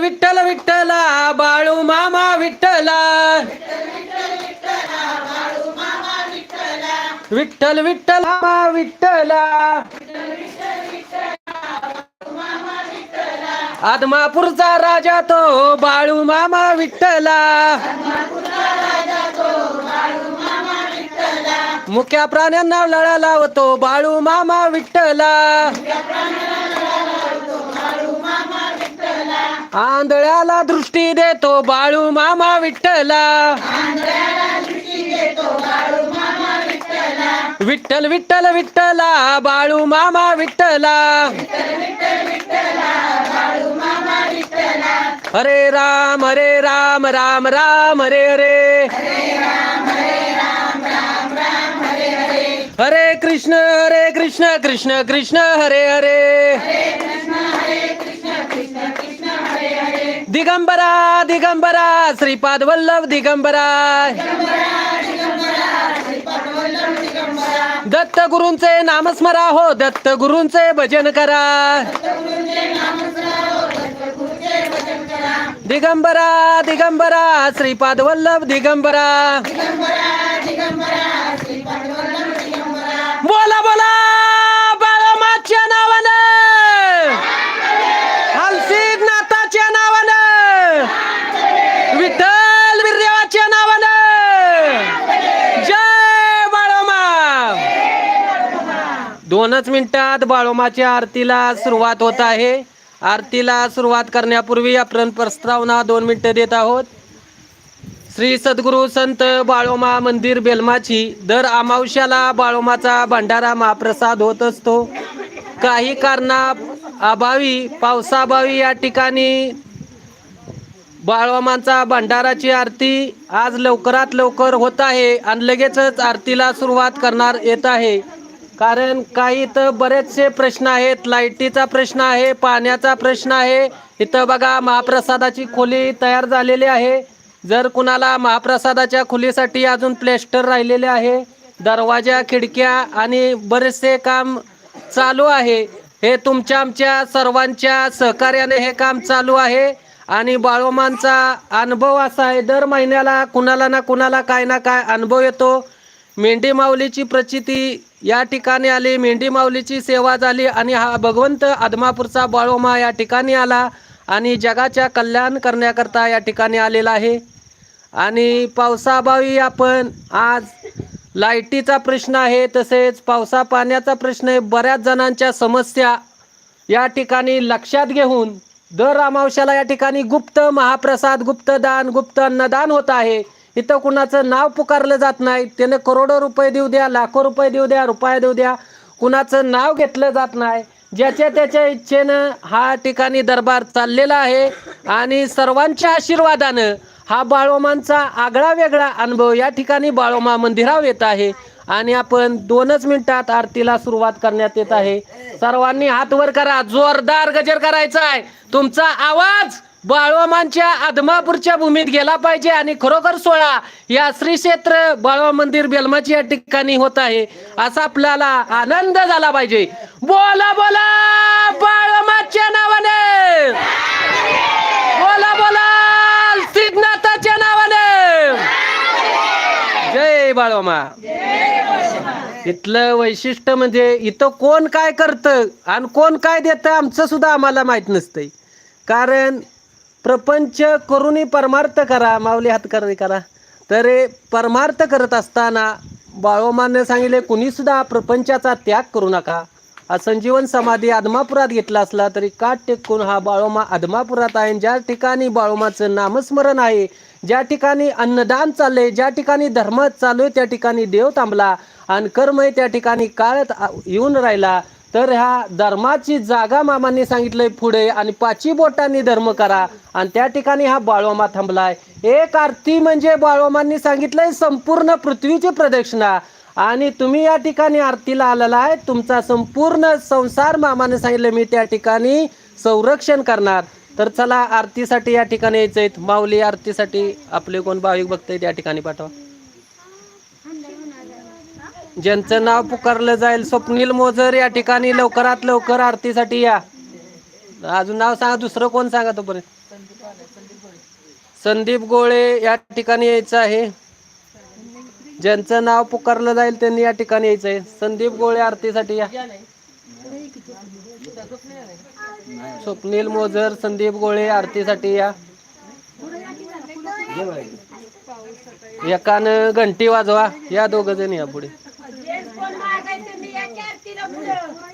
विठ्ठल विठ्ठला बाळू मामा विठ्ठला. विठ्ठल विठ्ठल मामा विठ्ठला. आदमापूरचा राजा तो बाळू मामा विठ्ठला. मुख्या प्राण्यांना लळा लावतो बाळू मामा विठ्ठला. आंधळ्याला दृष्टी देतो बाळू मामा विठ्ठला. विठ्ठल विठ्ठल विठ्ठला बाळू मामा विठ्ठला. हरे राम हरे राम राम राम हरे हरे. हरे कृष्ण हरे कृष्ण कृष्ण कृष्ण हरे हरे. दिगंबरा दिगंबरा श्रीपाद वल्लभ दिगंबरा. दत्त गुरूंचे नामस्मरा हो दत्त गुरूंचे भजन करा. दिगंबरा दिगंबरा श्रीपाद वल्लभ दिगंबरा. बोला बोला बाळमाच्या नावानं हलसीद नाथाच्या नावानं विठ्ठल बिर्देवाच्या नावानं जय बाळोमा दोनच मिनिटात बाळोमाच्या आरतीला सुरुवात होत आहे. आरतीला सुरुवात करण्यापूर्वी आपण प्रस्तावना दोन मिनिटं देत आहोत. श्री सद्गुरू संत बाळोमा मंदिर बेलमाची दर अमावश्याला बाळोमाचा भंडारा महाप्रसाद होत असतो. काही कारणा अभावी पावसाअभावी या ठिकाणी बाळोमांचा भंडाराची आरती आज लवकरात लवकर होत आहे आणि लगेचच आरतीला सुरुवात करणार येत आहे. कारण काही इथं बरेचसे प्रश्न आहेत. लाईटीचा प्रश्न आहे पाण्याचा प्रश्न आहे. इथं बघा महाप्रसादाची खोली तयार झालेली आहे. जर कुणाला महाप्रसादाच्या खोलीसाठी अजून प्लेस्टर राहिलेले आहे दरवाजा खिडक्या आणि बरेचसे काम चालू आहे. हे तुमच्या आमच्या सर्वांच्या सहकार्याने हे काम चालू आहे. आणि बाळोमांचा अनुभव असा आहे दर महिन्याला कुणाला ना कुणाला काय ना काय अनुभव येतो. मेंढी माऊलीची प्रचिती या ठिकाणी आली मेंढी माऊलीची सेवा झाली आणि हा भगवंत आदमापूरचा बाळोमा या ठिकाणी आला आणि जगाच्या कल्याण करण्याकरता या ठिकाणी आलेला आहे. आणि पावसाअभावी आपण आज लाईटीचा प्रश्न आहे तसेच पावसा पाण्याचा प्रश्न आहे. बऱ्याच जणांच्या समस्या या ठिकाणी लक्षात घेऊन दर अमावश्याला या ठिकाणी गुप्त महाप्रसाद गुप्त दान गुप्त अन्नदान होत आहे. इथं कुणाचं नाव पुकारलं जात नाही. त्याने करोडो रुपये देऊ द्या लाखो रुपये देऊ द्या रुपये देऊ द्या. कुणाचं नाव घेतलं जात नाही. ज्याच्या त्याच्या इच्छेनं हा ठिकाणी दरबार चाललेला आहे. आणि सर्वांच्या आशीर्वादानं हा बाळोमांचा आगळा वेगळा अनुभव या ठिकाणी बाळोमा मंदिरावर येत आहे. आणि आपण दोनच मिनिटात आरतीला सुरुवात करण्यात येत आहे. सर्वांनी हात वर करा. जोरदार गजर करायचा आहे. तुमचा आवाज बाळवामानच्या आदमापूरच्या भूमीत गेला पाहिजे आणि खरोखर सोहळा या श्री क्षेत्र बाळवा मंदिर बेलमाची या ठिकाणी होत आहे असा आपल्याला आनंद झाला पाहिजे. बोला बोला बाळवामाच्या नावाने! बोला बोला सिद्धनाथाच्या नावाने! जय बाळवामा! इथलं वैशिष्ट्य म्हणजे इथं कोण काय करतं आणि कोण काय देतं आमचं सुद्धा आम्हाला माहीत नसतंय. कारण प्रपंच करूनही परमार्थ करा माऊली हातकरणी करा. तर परमार्थ करत असताना बाळोमानं सांगितले कुणीसुद्धा प्रपंचाचा त्याग करू नका. हा संजीवन समाधी आदमापुरात घेतला असला तरी काट टेकून हा बाळोमा आदमापुरात आहे. ज्या ठिकाणी बाळोमाचं नामस्मरण आहे ज्या ठिकाणी अन्नदान चाललंय ज्या ठिकाणी धर्म चालू आहे त्या ठिकाणी देव थांबला आणि कर्म त्या ठिकाणी काळत येऊन राहिला. तर ह्या धर्माची जागा मामांनी सांगितलंय पुढे आणि पाची बोटांनी धर्म करा. आणि त्या ठिकाणी हा बाळोमा थांबलाय. एक आरती म्हणजे बाळोमांनी सांगितलंय संपूर्ण पृथ्वीची प्रदक्षिणा. आणि तुम्ही या ठिकाणी आरतीला आलेला आहे. तुमचा संपूर्ण संसार मामाने सांगितलं मी त्या ठिकाणी संरक्षण करणार. तर चला आरतीसाठी या ठिकाणी यायचंय. माऊली आरतीसाठी आपले कोण भाविक भक्त आहेत या ठिकाणी पाठवा. ज्यांचं नाव पुकारलं जाईल स्वप्नील मोजर या ठिकाणी लवकरात लवकर आरतीसाठी या. अजून नाव सांगा दुसरं कोण सांगा तोपर्यंत? संदीप गोळे या ठिकाणी यायचं आहे. ज्यांचं नाव पुकारलं जाईल त्यांनी या ठिकाणी यायचं आहे. संदीप गोळे आरतीसाठी या. स्वप्नील मोजर संदीप गोळे आरतीसाठी या. एकानं घंटी वाजवा या दोघ जण या पुढे.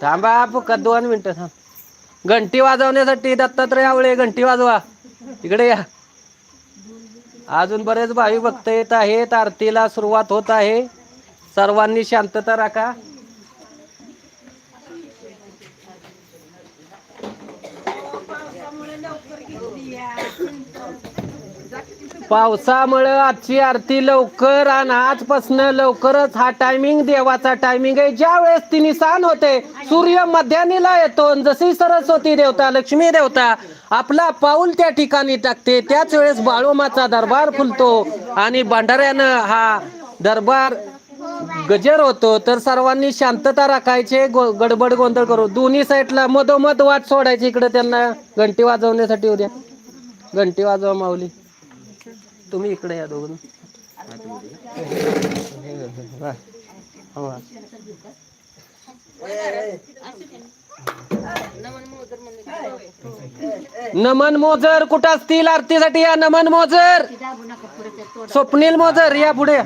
थांबा फक्त दोन मिनटं थांब. घंटी वाजवण्यासाठी दत्तात्रय आवळे घंटी वाजवा. इकडे या. अजून बरेच भावी भक्त येत आहेत. आरतीला सुरुवात होत आहे. सर्वांनी शांतता राखा. पावसामुळं आजची आरती लवकर आणि आजपासून लवकरच हा टायमिंग देवाचा टायमिंग आहे. ज्या वेळेस ती निसान होते सूर्य मध्यानीला येतो आणि जशी सरस्वती देवता लक्ष्मी देवता आपला पाऊल त्या ठिकाणी टाकते त्याच वेळेस बाळोमाचा दरबार फुलतो आणि भंडाऱ्यानं हा दरबार गजर होतो. तर सर्वांनी शांतता राखायचे गो- गडबड गोंधळ करू. दोन्ही साईडला मधोमध वाट सोडायची. इकडे त्यांना घंटी वाजवण्यासाठी उद्या घंटी वाजवा माऊली. तुम्ही इकडे या दोघं. वा. नमन मोजर कुठं असतील आरतीसाठी? या नमन मोजर. स्वप्नील मोजर या पुढे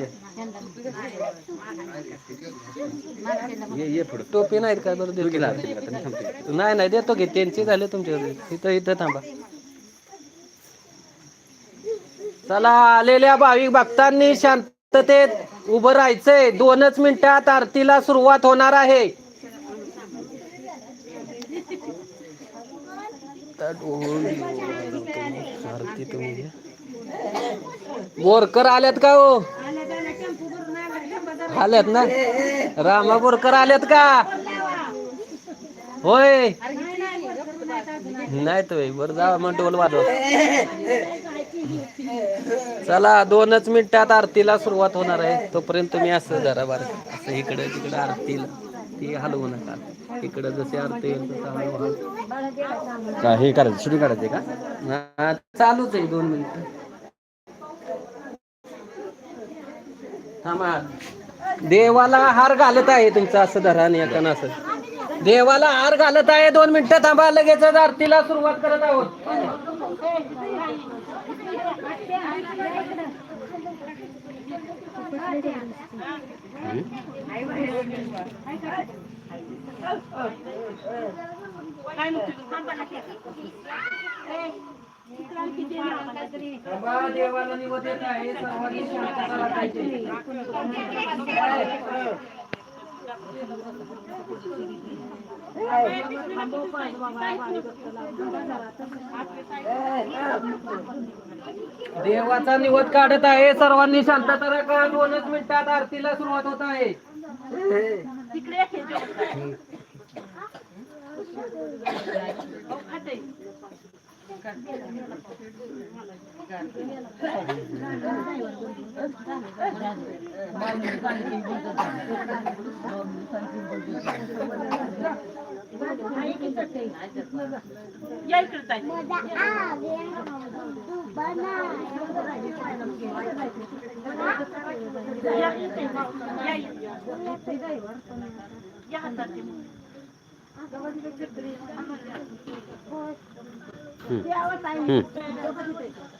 टोपी नाहीत काय बरं नाही नाही देतो घे त्यांची झाले तुमच्या इथं इथं थांबा. चला आलेल्या भाविक भक्तांनी शांततेत उभं राहायचंय. दोनच मिनिटात आरतीला सुरुवात होणार आहे. बोरकर आल्यात का हो? आल्यात ना? रामा बोरकर आल्यात का? होय. नाही तो बरं जा मग डोल वाजव. चला दोनच मिनिटात आरतीला सुरुवात होणार आहे. तोपर्यंत तुम्ही असं जरा बरं असं इकडे तिकडे आरतीला ती हलवू नका. इकडे जशी आरती येईल तसं हलवू का हे करायचं शूटिंग करायचं का? हा, चालूच आहे दोन मिनिट. थांबा. देवाला हार घालत आहे तुमचं असं धरा आणि एकानं असं. देवाला हार घालत आहे. दोन मिनिटं थांबा लगेच आरतीला सुरुवात करत आहोत. देवाला निवत येत आहे देवाचा निवद काढत आहे. सर्वांनी शांतता राखा. दोनच मिनिटात आरतीला सुरुवात होत आहे. समोर आहे बघ हे बघा साईडला जा हां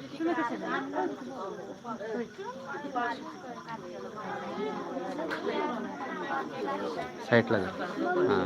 साईडला जा. हां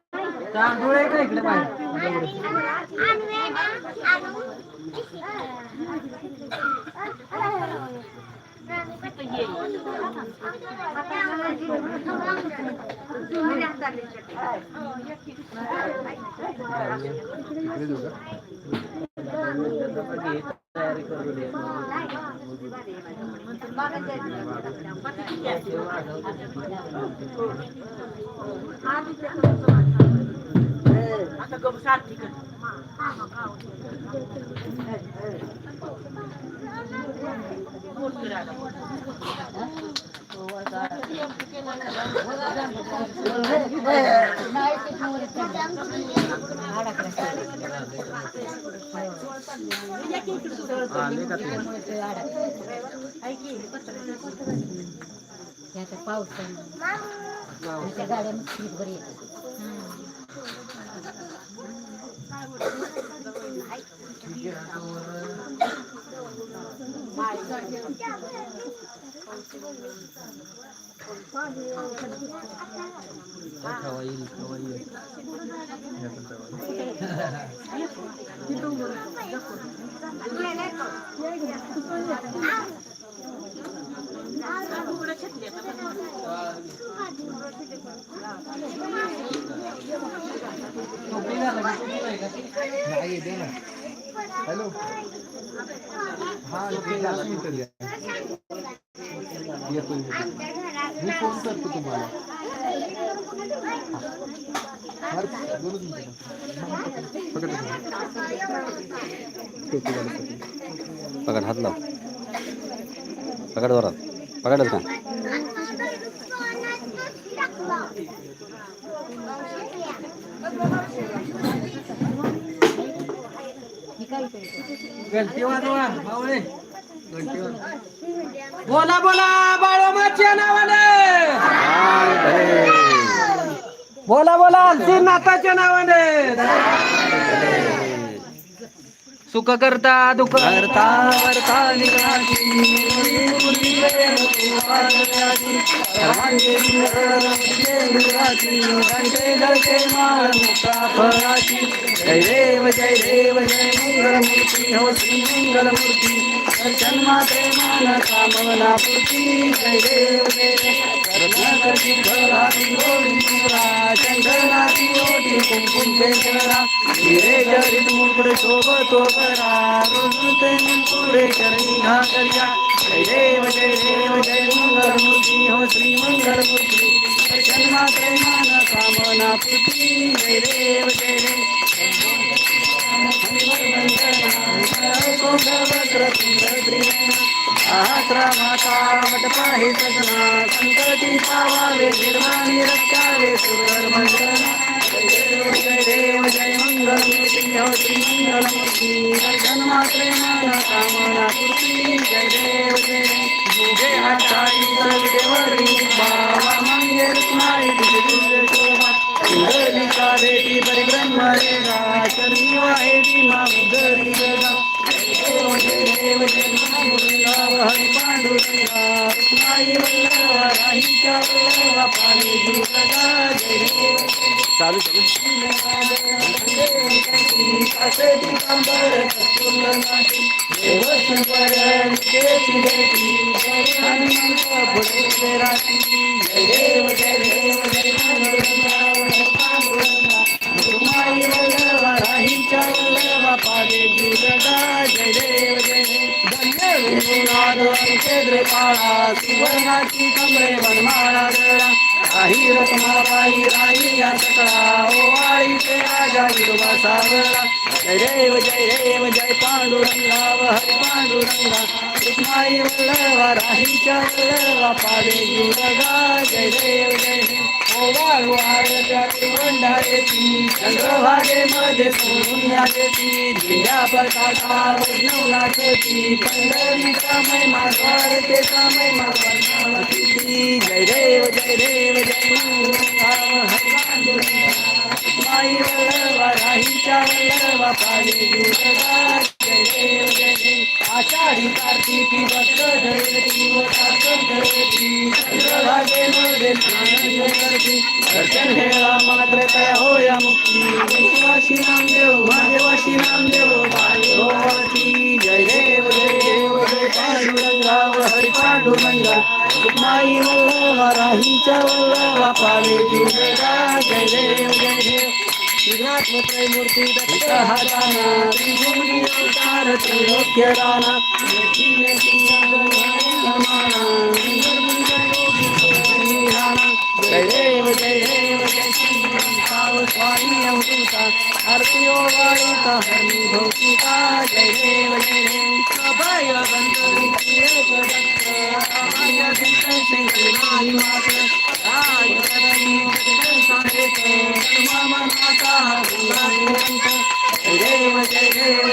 तांदूळ आहे का इकडे बाहेर? अनु आहे ना अनु त्याचा पाऊस त्या गाड्या मग बरी हॅलो हा दहा मिनिटं द्या येतो मी फोन करतो तुम्हाला दोनच मिनिटं पकड हात लाव. पकड वरात पकडच का? घंटी वाजवा मावळे. बोला बोला बाळोमाच्या नावाने बोला बोला नाथाच्या नावाने सुख करता दुःख करता करता जय देव जय देव जय मंगलमूर्ती हो श्री मंगलमूर्ती दर्शन मात्रे मान कामना पूर्ती जय देव जय देव करुणाकरती फळाती गोडी मुरा चंदनाची ओटी कुंकुम केशरा हिरे जरित मुकुड शोभतो करा रुजते पुढे चरणी घा करिया जय देव जय देव जय मंगलमूर्ती हो श्री मंगलमूर्ती दर्शन मात्रे मान कामना पूर्ती जय देव जय देव आत्रा माता वटपाहे सजना संकटी पावावे निर्वाणी रक्षावे सुंदर जय देव जय देव जय मंगल मूर्ती कामना पूर्ती जय देव जय जय हाताई सर्वेवरी बाबा मांगे रुक्माई तुझे देवी देव जय देव जय हरि पांडुरंगा रुक्माई राहीच्या पाणी दुर्गा जय देव चालू असे दिगंबर कस्तुरनाथी देव निकेती देवी जय हनुमंत जय देव जय धन्य वेणुनाद केंद्र पाळा सुवर्णाची कमळे वनमाळा दळा काही रत्नाबाई राई या सकळा ओवाळी ते राजा विडोबा सावळा जय देव जय देव जय पांडुरंगा हरी पांडुरंगा रुक्माई वल्लभा राहीच्या वल्लभा पादे दुर्गा जय देव जय देव। ओवाळू आरत्या सोडून याची दिल्या पताका वैष्णव नाचती पंढरीचा महिमा द्वारकेचा महिमा वर्णावती जय देव जय देव जय हनुमान हरी पांडुरंगा माई राहीच्या वल्लभा पाले जुळगा जय देव जय आषाढी कार्तिकी धरती व धरती चंद्रभागे मध्ये स्नान करती दर्शन मात्र तया होया मुक्ती. नामदेव महादेवाशी नामदेव जय देव जय देव जय पांडुरंगा व हरी पांडुरंगा. माई राहीच्या पाले जय देव जय देव. श्रीनाथ मूर्ती दत्त त्रिभुवनी अवतार त्रैलोक्य स्वामी अमृता आरती ओ वाळीता हरी भौतिका जय देव जय देव अभय गंधर्वी प्रिय दत्त अभय दत्त श्री गुरुनाथ मात्र राज करणी जगत सांगेत मामा माता गुरुनाथ जय देव जय देव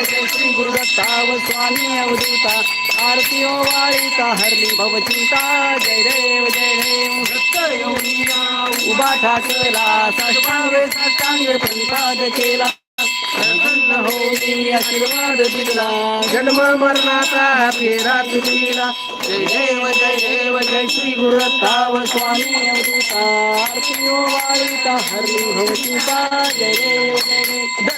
ताव स्वामी अवधूता आरती ओ वाळीता हरली भवचिंता जय देव जय देव दत्त योगिया उभा ठाकला साष्टांगे साष्टांगे प्रणिपात केला. आशीर्वाद दिला. जन्म मरणाचा फेरा दिला. जय देव जय देव जय श्री गुरुताव स्वामी अवधूता. आरती ओ वाळीता हरली भवचिंता जय देव जय देव.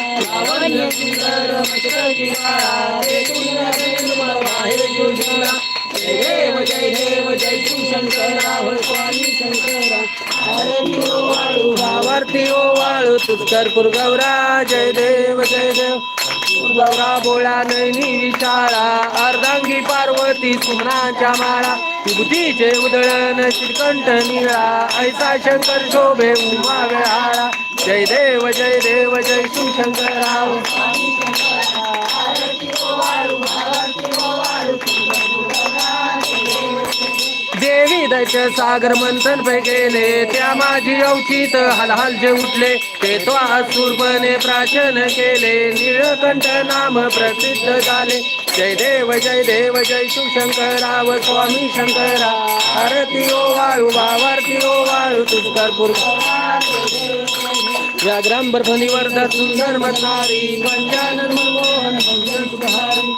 लावण्य सुंदर देव जय देव जय शंकरा स्वामी शंकरा आरती ओ वाळू भावार्थी ओ वाळू गौरा जय देव जय देव. गौरा बोळा नैनी विशाळा अर्धांगी पार्वती सुमनाच्या माळा. विभूतीचे उदळण श्रीकंठ निळा ऐसा शंकर शोभे उमा वेळाळा जय देव जय देव जय शिवशंकराव देवी दैत्य सागर मंथन पे गेले त्या माझी अवचित हलहल जे उठले ते तो असुरपणे प्राचन केले निळकंठ नाम प्रसिद्ध झाले. जय देव जय देव जय शिवशंकराव स्वामी शंकरा. आरती ओ वाळू भावारती ओ वाळू तुझकर व्याघ्रांबर ग्राम सुंदर मतारी पंचानन मनमोहन भंजन सुधारी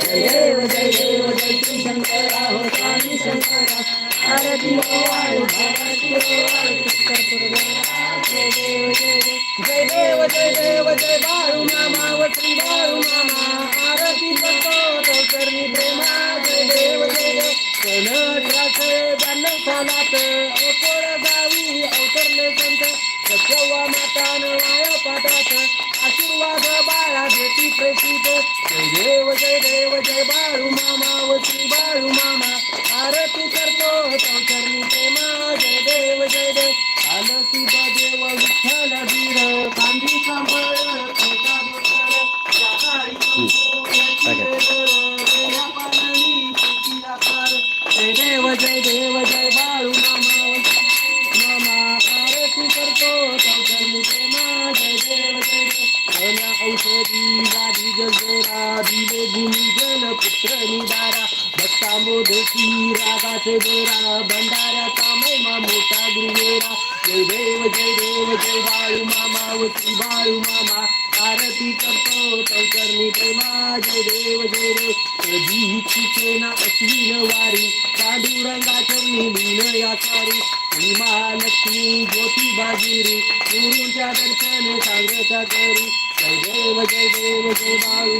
जय देव जय देव जय श्री शंकरा हो स्वामी शंकरा आरती ओ वाळू भारती ओ वाळू जय देव जय देव जय देव जय बाळू मामा व बाळू मामा आरती करतो तो करणी प्रेमा सालात अकोळ गावी अवतरले संत सत्यवा मातान वाया पाठात आशीर्वाद बाळा भेटी प्रेषित जय देव जय देव जय बाळू मामा व श्री बाळू मामा आरती करतो चौचरणी प्रेमा जय देव जय देव आलं सुद्धा देव विठ्ठल बीर कांदी सांभाळ भक्तांबोधती रागाचे बेरा भंडाऱ्याचा महिमा मोठा गुरुवेरा. जय देव जय देव जय बाळू मामा व बाळू मामा. आरती करतो चौचरणी प्रेमा जय देव जय देव. कधी इच्छिते ना अश्विन वारी. पांडुरंगा चरणी लीन या सारी लक्ष्मी ज्योती बाजिरी. गुरुच्या दर्शन सांगता करी जय देव जय देव जय बाळू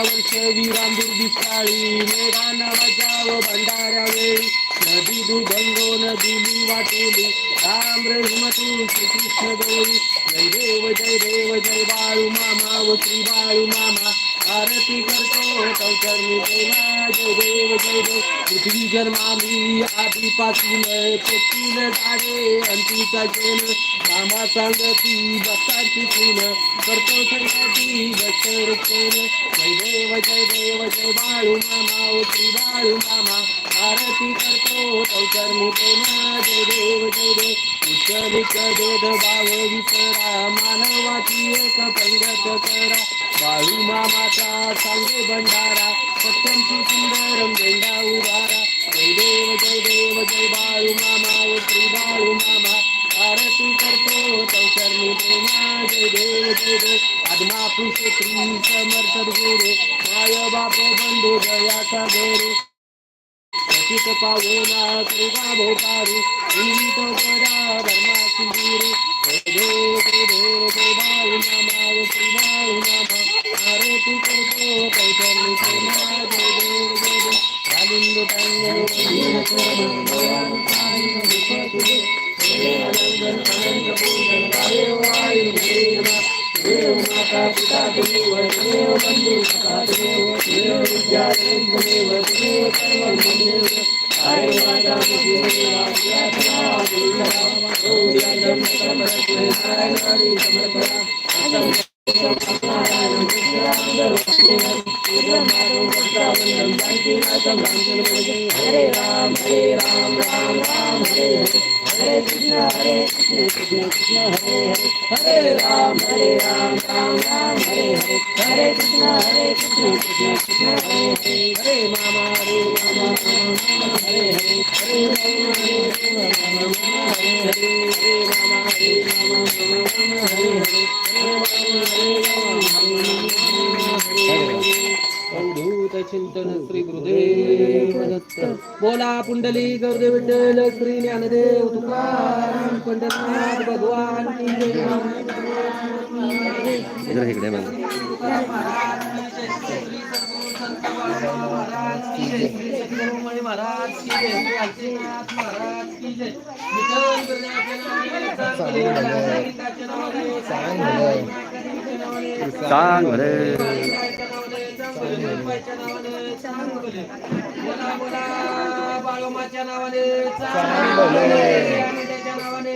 वरुणा वर्ष दुष्काळी दिसाळी मेघाना बजाव भंडाऱ्या वेळी नदी दुभंगो नदी वाटोली. राम रघुमतू श्रीकृष्ण गौरी. जय देव जय देव जय बाळू मामा व श्री बाळू मामा. आरती करतो चौचरणी प्रेमा जय देव जय देव पृथ्वी जन्माली आधीपासून तेथील झाडे अंतीचा जन मामा सांगती बसताची फुल करतो सर्वाची बसरचन जय देव जय देव जय बाळू मामा ओ श्री बाळू मामा आरती करतो चौचरणी प्रेमा जय देव जय देव उच्चलित भेद भाव विसरा, मानवाची एक पंगत करा. बाळू मामाचा सांगे भंडारा सत्यमची सुंदर मेंढा उभारा. जय देव जय देव, जय बाळू मामा श्री बाळू मामा. आरती करतो चौचरणी प्रेमा जय देव जय देव आत्मा पुष्त्री समर्थ गुरु. माय बाप बंधू दया गुरु. पतित पावना कृपा भोपारू इंगित करा धर्मा सिंदूर जय देव जय देव जय बाळू मामा व श्री बाळू मामा आरती करतो कैतरणी प्रेमा जय देव जय देव कालिंद टांगणे देव माता पिता देव देव बंधू सखा देव देव विद्या देव देव देव सर्व देव हरे माता देव आज्ञा देव ओम यज्ञ समर्पणे नारायण हरि समर्पणा हरे राम हरे राम राम राम हरे हरे हरे कृष्ण हरे कृष्ण कृष्ण कृष्ण हरे हरे हरे राम हरे राम राम राम हरे हरे हरे कृष्ण हरे कृष्ण कृष्ण कृष्ण हरे हरे हरे मामा हरे मामा राम राम हरे हरे हरे राम हरे राम राम हरे हरे हरे मामा हरे मामा राम राम हरे हरे हरे राम हरे राम राम हरे हरे अवधूत चिंतन श्री गुरुदेव दत्त पुंडली गुरुदेव विठ्ठल श्री ज्ञानदेव तुकाराम पंढरनाथ भगवान की जय. इकडे महाराज की जय. महाराज की सांग भले बोला बोला बाळोमाच्या नावाने नावाने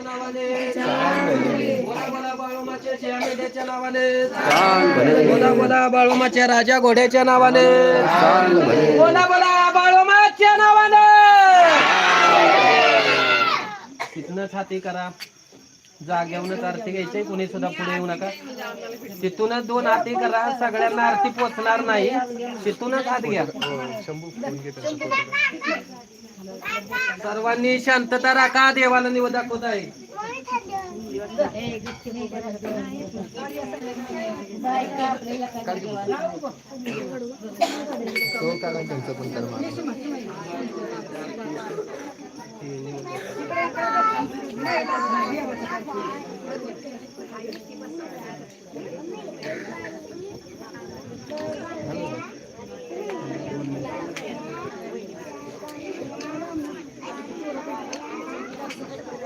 नावाने बोला बोला बाळोमाच्या नावाने बोला बोला बाळोमाच्या राजा घोड्याच्या नावाने बोला बोला बाळोमाच्या नावाने तिथनच हाती करा जाग्यावरच आरती घ्यायची कुणी सुद्धा पुढे येऊ नका. तिथूनच दोन आरती करा सगळ्यांना आरती पोचणार नाही. तिथूनच हात घ्या. सर्वांनी शांतता राखा देवाला निव दाखवत आहे.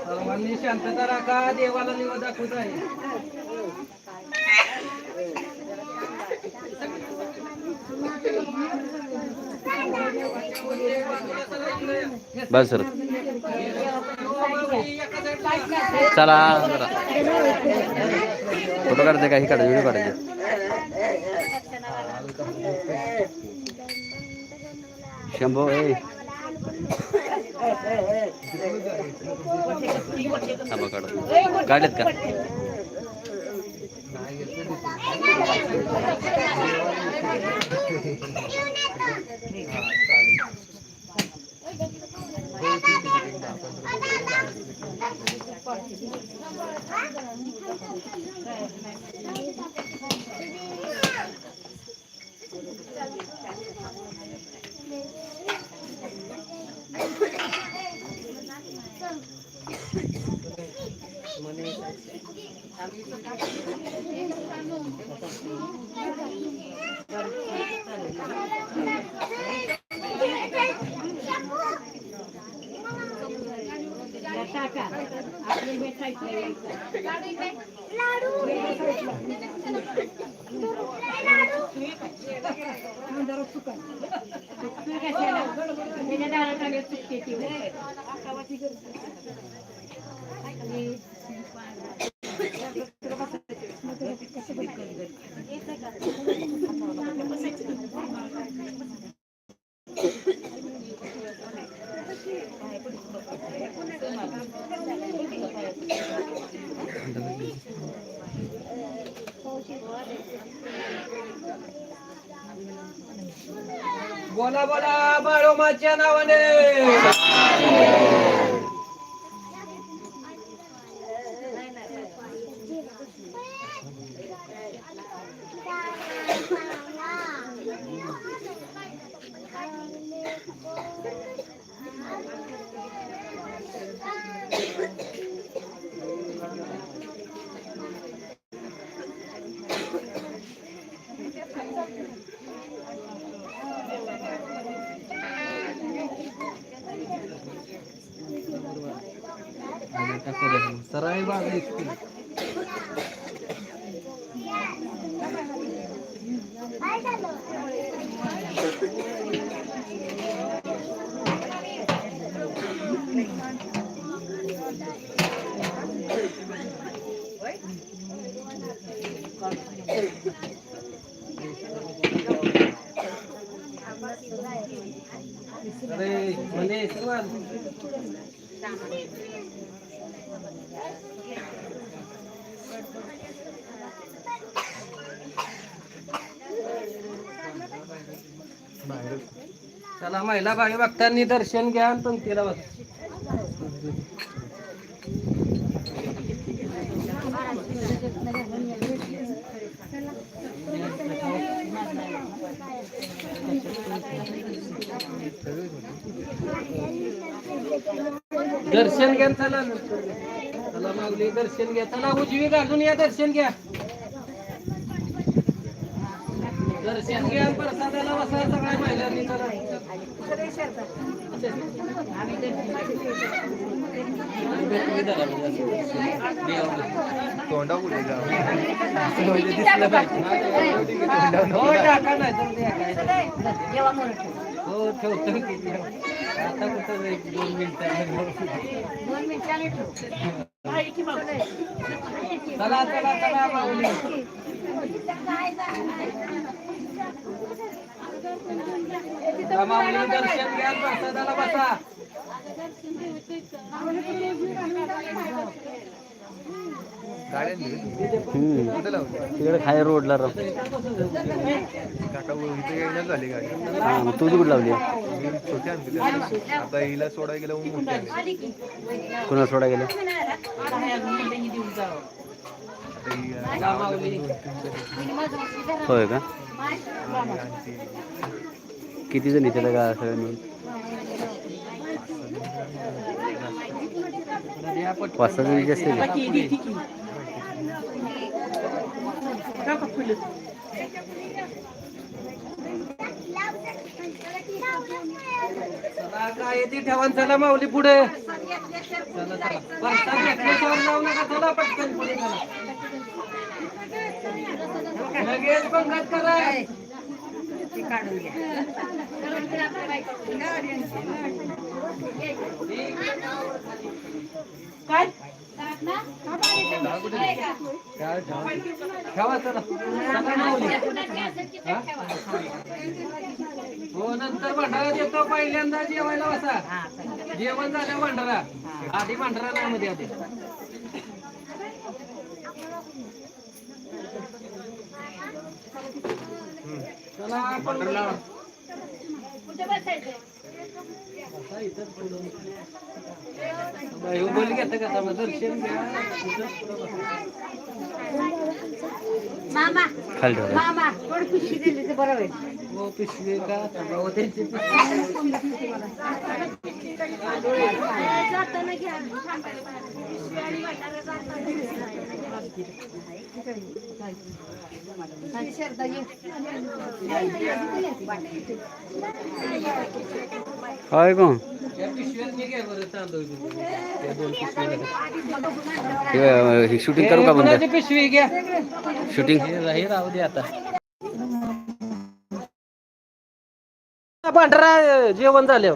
सर्वांनी शांतता राखा देवाला निवड दाखवत आहे बस सर. चला जरा फोटो काढते काही काढायचे व्हिडिओ काढायचे. शंभो ए. थांबा काढ. काढलेत का? 那么，你看证，aquela que बोला बोला बाळोमाच्या नावाने. चला महिला बाई भक्तांनी दर्शन घ्या आणि पंक्तीला बस दर्शन घ्या चला चला माऊली दर्शन घ्या. चला उजवी घालून या दर्शन घ्या. दर्शन घ्या प्रसादाला बसा सगळ्या महिलांनी चला. तोंडा कुठे जा हो हो ठेवतो की. आता कुठं एक दोन चला चला चला माऊली. माऊली दर्शन घ्या प्रसादाला बसा. तिकडे खाय रोडला राव. हा मग तू कुठे लावली. कुणा सोडा गेले? होय का? किती जण येते का सगळ्या मिळून. पाच सहा जण जास्त का? चला, काय ती ठेवा चला माऊली पुढे. चला चला. प्रसाद घेतल्याशिवाय जाऊ नका चला पटकन पुढे चला. लगेच पंगत करा. ठेवा चला चला हा? हो नंतर भंडारा देतो. पहिल्यांदा जेवायला बसा. जेवण झालं भंडारा. आधी भंडारा नाही मध्ये आधी. चला भंडारा बाई, हो, बोल घेतं का? दर्शन घ्या मामा खाली मामा थोडी पिशवी दिली तर बरं होईल हो पिशवी का हो, त्यांची पिशवी. काय कोण या पिशव्या हे अं, शूटिंग करू का बंदा? बंद पिशवी घ्या शूटिंग हे हे राहू दे आता। पांढरा जेवण झालं